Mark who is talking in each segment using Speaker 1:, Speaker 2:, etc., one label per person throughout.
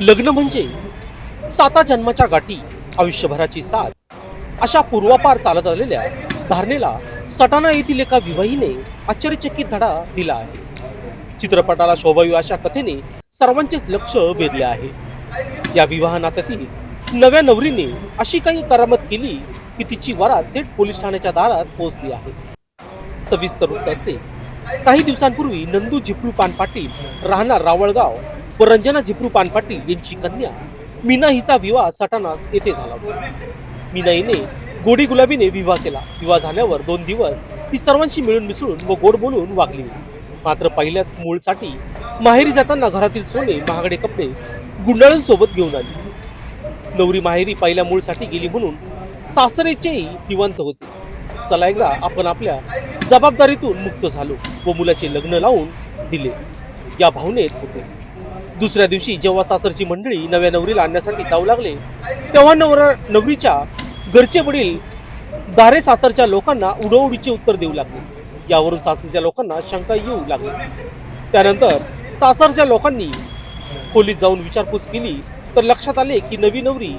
Speaker 1: लग्न म्हणजे साता जन्माच्या गाठी आयुष्यभराची साथ. अशा पूर्वापार चालत आलेल्या धारणेला सटाणा येथील एका विवाहीने आश्चर्यचकित धडा दिला आहे. चित्रपटाला शोभावी अशा कथेने सर्वांचेच लक्ष वेधले आहे. या विवाह नात्यातील नव्या नवरीने अशी काही करामत केली की तिची वरात थेट पोलीस ठाण्याच्या दारात पोहोचली आहे. सविस्तर वृत्त असे काही दिवसांपूर्वी नंदू झिपरू पान पाटील राहणार रावळगाव. व रंजना झिपरू पान पाटील यांची कन्या. मीना हिचा विवाह सटाणा येथे झाला होता. मीना हिने गोडी गुलाबीने विवाह केला. विवाह झाल्यावर दोन दिवस ती सर्वांशी मिळून मिसळून व गोड बोलून वागली. मात्र पहिल्याच मूळसाठी माहेरी जाताना घरातील सोने महागडे कपडे गुंडाळांसोबत घेऊन आली. नवरी माहेरी पहिल्या मूळसाठी गेली म्हणून सासरेचेही निवांत होते. चला एकदा आपण आपल्या जबाबदारीतून मुक्त झालो व मुलाचे लग्न लावून दिले. या भावनेत होते. दुसऱ्या दिवशी जेव्हा सासरची मंडळी नव्या नवरीला आणण्यासाठी जाऊ लागले तेव्हा नवरा नवरीच्या घरचे वडील दारे सासरच्या लोकांना उडवडीचे उत्तर देऊ लागले. यावरून सासरच्या लोकांना शंका येऊ लागली. त्यानंतर सासरच्या लोकांनी पोलीस जाऊन विचारपूस केली. तर लक्षात आले की नवी नवरी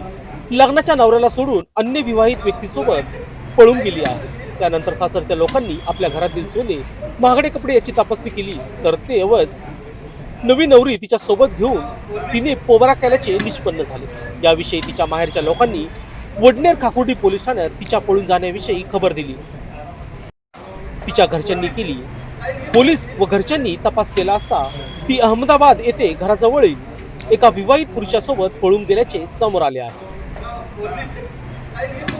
Speaker 1: लग्नाच्या नवऱ्याला सोडून अन्य विवाहित व्यक्तीसोबत पळून गेली आहे. त्यानंतर सासरच्या लोकांनी आपल्या घरातील सोने महागडे कपडे याची तपासणी केली. तर ते एवज नवी नवरी तिच्या सोबत घेऊन तिने पोबरा केल्याचे निष्पन्न झाले. याविषयी तिच्या माहेरच्या लोकांनी वडनेर खाकुर्डी पोलीस ठाण्यात तिच्या पळून जाण्याविषयी खबर दिली. तिच्या घरच्यांनी केली. पोलीस व घरच्यांनी तपास केला असता ती अहमदाबाद येथे घराजवळील एका विवाहित पुरुषासोबत पळून गेल्याचे समोर आले आहे.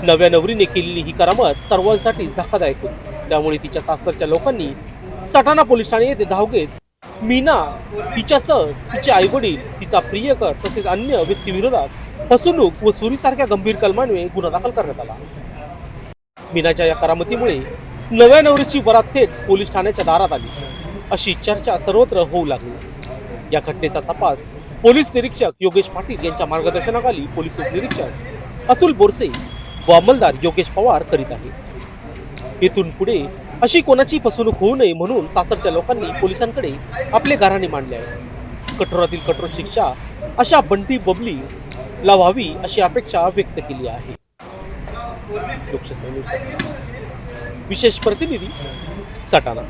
Speaker 1: नव्या नवरीने केलेली ही करामत सर्वांसाठी धक्कादायक होती. त्यामुळे तिच्या सासरच्या लोकांनी सटाणा पोलीस ठाणे येथे धाव घेत मीना तिच्यासह तिचे आई वडील तिचा प्रियकर तसेच अन्य व्यक्तीविरोधात फसवणूक व चोरीसारख्या गंभीर कलमांमुळे गुन्हा दाखल करण्यात आला. मीनाच्या या करामतीमुळे नव्या नवरीची वरात थेट पोलीस ठाण्याच्या दारात आली. अशी चर्चा सर्वत्र होऊ लागली. या घटनेचा तपास पोलीस निरीक्षक योगेश पाटील यांच्या मार्गदर्शनाखाली पोलीस उपनिरीक्षक अतुल बोरसे व अंमलदार योगेश पवार करीत आहे. इथून पुढे अशी कोणाची फसवणूक होऊ नये म्हणून सासरच्या लोकांनी पोलिसांकडे आपले गाऱ्हाणे मांडले आहे कठोरातील कठोर शिक्षा अशा बंटी बबली ला व्हावी अशी अपेक्षा व्यक्त केली आहे. विशेष प्रतिनिधी सटाणा.